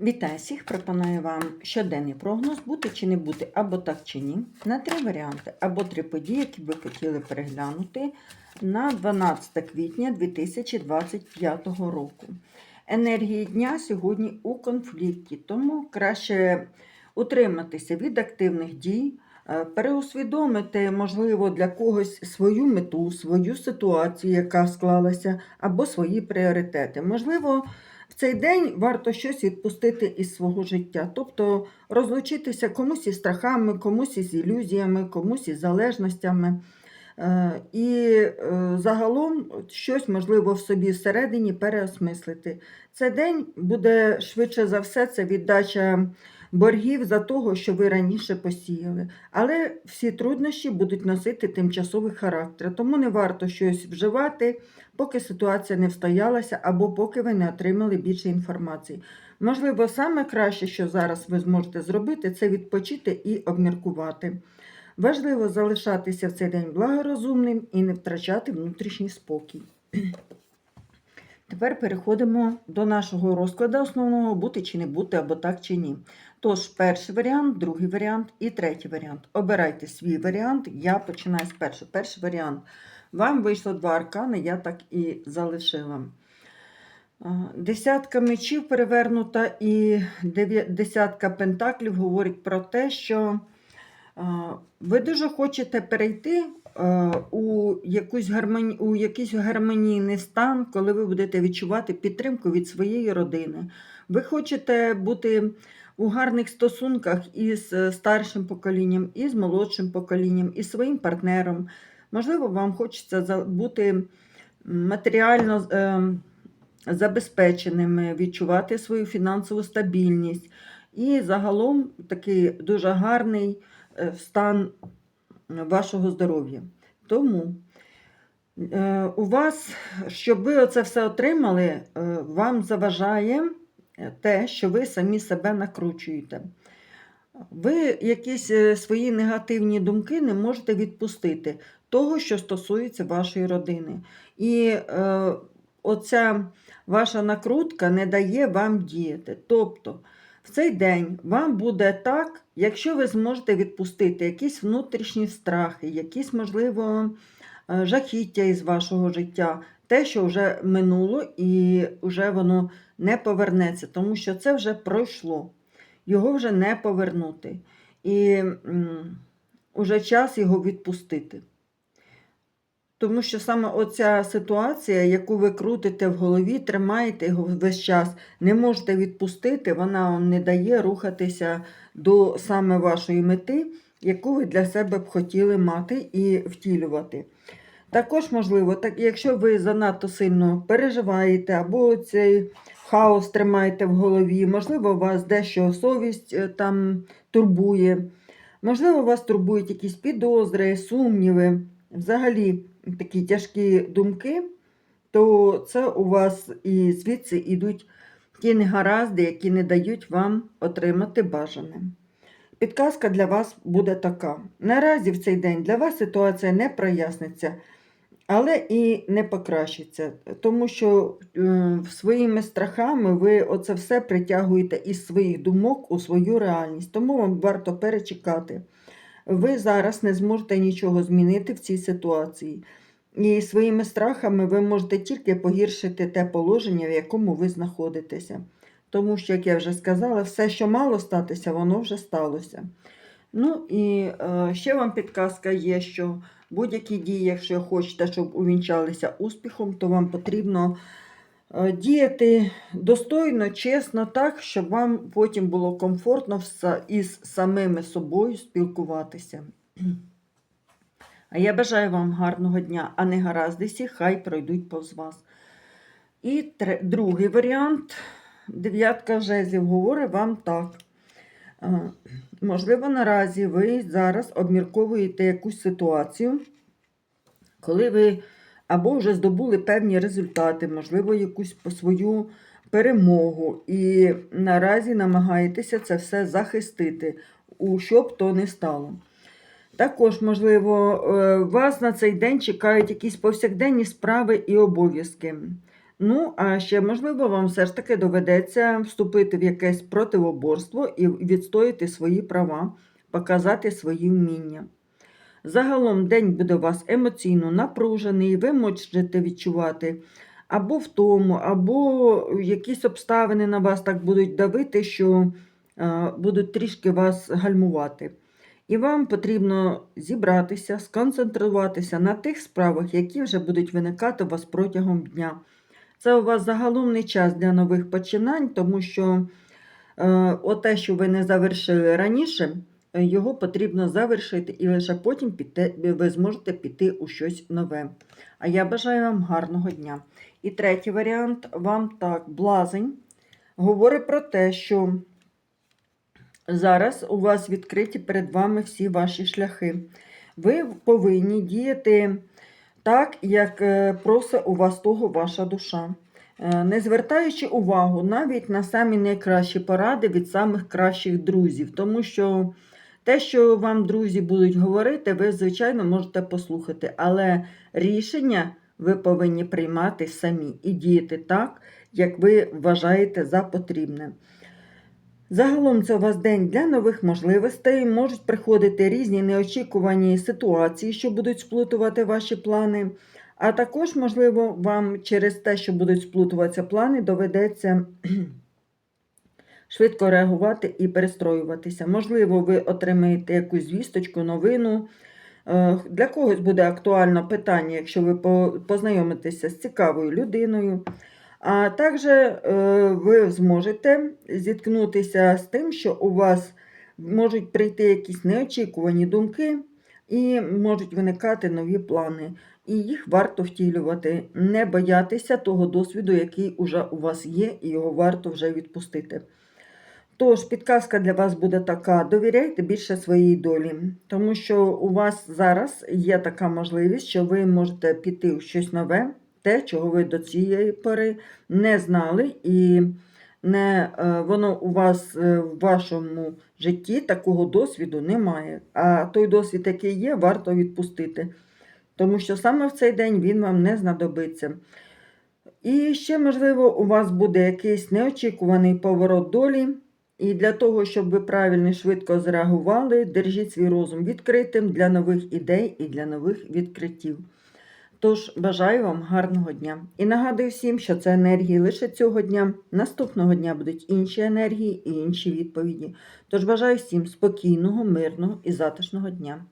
Вітаю всіх! Пропоную вам щоденний прогноз бути чи не бути, або так чи ні, на три варіанти, або три події, які ви хотіли переглянути на 12 квітня 2025 року. Енергії дня сьогодні у конфлікті, тому краще утриматися від активних дій, е, переусвідомити, можливо, для когось свою мету, свою ситуацію, яка склалася, або свої пріоритети. Можливо, цей день варто щось відпустити із свого життя, тобто розлучитися комусь із страхами, комусь із ілюзіями, комусь із залежностями. Е, І е, загалом щось можливо в собі всередині переосмислити. Цей день буде швидше за все це віддача боргів за того, що ви раніше посіяли. Але всі труднощі будуть носити тимчасовий характер, тому не варто щось вживати, поки ситуація не встоялася або поки ви не отримали більше інформації. Можливо, саме краще, що зараз ви зможете зробити, це відпочити і обміркувати. Важливо залишатися в цей день благорозумним і не втрачати внутрішній спокій. Тепер переходимо до нашого розкладу основного бути чи не бути, або так чи ні. Тож, перший варіант, другий варіант і третій варіант. Обирайте свій варіант. Я починаю з першого. Перший варіант. Вам вийшло два аркани, я так і залишила. Десятка мечів перевернута і десятка пентаклів говорить про те, що ви дуже хочете перейти е, у, якусь гармоні... у якийсь гармонійний стан, коли ви будете відчувати підтримку від своєї родини. Ви хочете бути у гарних стосунках із е, старшим поколінням, і з молодшим поколінням, і своїм партнером. Можливо, вам хочеться бути матеріально е, забезпеченими, відчувати свою фінансову стабільність. І загалом такий дуже гарний е, стан вашого здоров'я. Тому е, у вас, щоб ви оце все отримали, е, вам заважає те, що ви самі себе накручуєте. Ви якісь свої негативні думки не можете відпустити того, що стосується вашої родини. І е, оця ваша накрутка не дає вам діяти. Тобто, в цей день вам буде так, якщо ви зможете відпустити якісь внутрішні страхи, якісь, можливо, е, жахіття із вашого життя, те, що вже минуло, і вже воно не повернеться, тому що це вже пройшло. Його вже не повернути. І м, уже час його відпустити. Тому що саме оця ситуація, яку ви крутите в голові, тримаєте його весь час, не можете відпустити, вона вам не дає рухатися до саме вашої мети, яку ви для себе б хотіли мати і втілювати. Також, можливо, так, якщо ви занадто сильно переживаєте або цей хаос тримаєте в голові, можливо, вас дещо совість е, там турбує, можливо, вас турбують якісь підозри, сумніви, взагалі такі тяжкі думки, то це у вас і звідси йдуть ті негаразди, які не дають вам отримати бажане. Підказка для вас буде така. Наразі в цей день для вас ситуація не проясниться, але і не покращиться, тому що е, своїми страхами ви оце все притягуєте із своїх думок у свою реальність, тому вам варто перечекати. Ви зараз не зможете нічого змінити в цій ситуації. І своїми страхами ви можете тільки погіршити те положення, в якому ви знаходитеся. Тому що, як я вже сказала, все, що мало статися, воно вже сталося. Ну і е, ще вам підказка є, що будь-які дії, якщо хочете, щоб увінчалися успіхом, то вам потрібно діяти достойно, чесно, так, щоб вам потім було комфортно із самими собою спілкуватися. А я бажаю вам гарного дня, а не гараздисі, хай пройдуть повз вас. І тре- другий варіант. Дев'ятка жезлів говорить вам так. Е, Можливо, наразі ви зараз обмірковуєте якусь ситуацію, коли ви або вже здобули певні результати, можливо, якусь свою перемогу, і наразі намагаєтеся це все захистити, у що б то не стало. Також, можливо, е, вас на цей день чекають якісь повсякденні справи і обов'язки. Ну, а ще, можливо, вам все ж таки доведеться вступити в якесь противоборство і відстояти свої права, показати свої вміння. Загалом день буде у вас емоційно напружений, ви можете відчувати або втому, або якісь обставини на вас так будуть давити, що е, будуть трішки вас гальмувати. І вам потрібно зібратися, сконцентруватися на тих справах, які вже будуть виникати у вас протягом дня. Це у вас загалом не час для нових починань, тому що е, оте, що ви не завершили раніше, його потрібно завершити, і лише потім піти, ви зможете піти у щось нове. А я бажаю вам гарного дня. І третій варіант вам так, блазень, говорить про те, що зараз у вас відкриті перед вами всі ваші шляхи. Ви повинні діяти так, як е, просить у вас того ваша душа. Е, Не звертаючи увагу навіть на самі найкращі поради від самих кращих друзів, тому що те, що вам друзі будуть говорити, ви, звичайно, можете послухати, але рішення ви повинні приймати самі і діяти так, як ви вважаєте за потрібне. Загалом це у вас день для нових можливостей. Можуть приходити різні неочікувані ситуації, що будуть сплутувати ваші плани. А також, можливо, вам через те, що будуть сплутуватися плани, доведеться швидко реагувати і перестроюватися. Можливо, ви отримаєте якусь звісточку, новину. Е, Для когось буде актуально питання, якщо ви познайомитеся з цікавою людиною. А також е, ви зможете зіткнутися з тим, що у вас можуть прийти якісь неочікувані думки і можуть виникати нові плани. І їх варто втілювати, не боятися того досвіду, який уже у вас є, і його варто вже відпустити. Тож, підказка для вас буде така: довіряйте більше своїй долі, тому що у вас зараз є така можливість, що ви можете піти в щось нове, те, чого ви до цієї пори не знали, і не, е, воно у вас е, в вашому житті такого досвіду немає. А той досвід, який є, варто відпустити. Тому що саме в цей день він вам не знадобиться. І ще, можливо, у вас буде якийсь неочікуваний поворот долі. І для того, щоб ви правильно і швидко зреагували, держіть свій розум відкритим для нових ідей і для нових відкриттів. Тож бажаю вам гарного дня. І нагадую всім, що це енергії лише цього дня. Наступного дня будуть інші енергії і інші відповіді. Тож бажаю всім спокійного, мирного і затишного дня.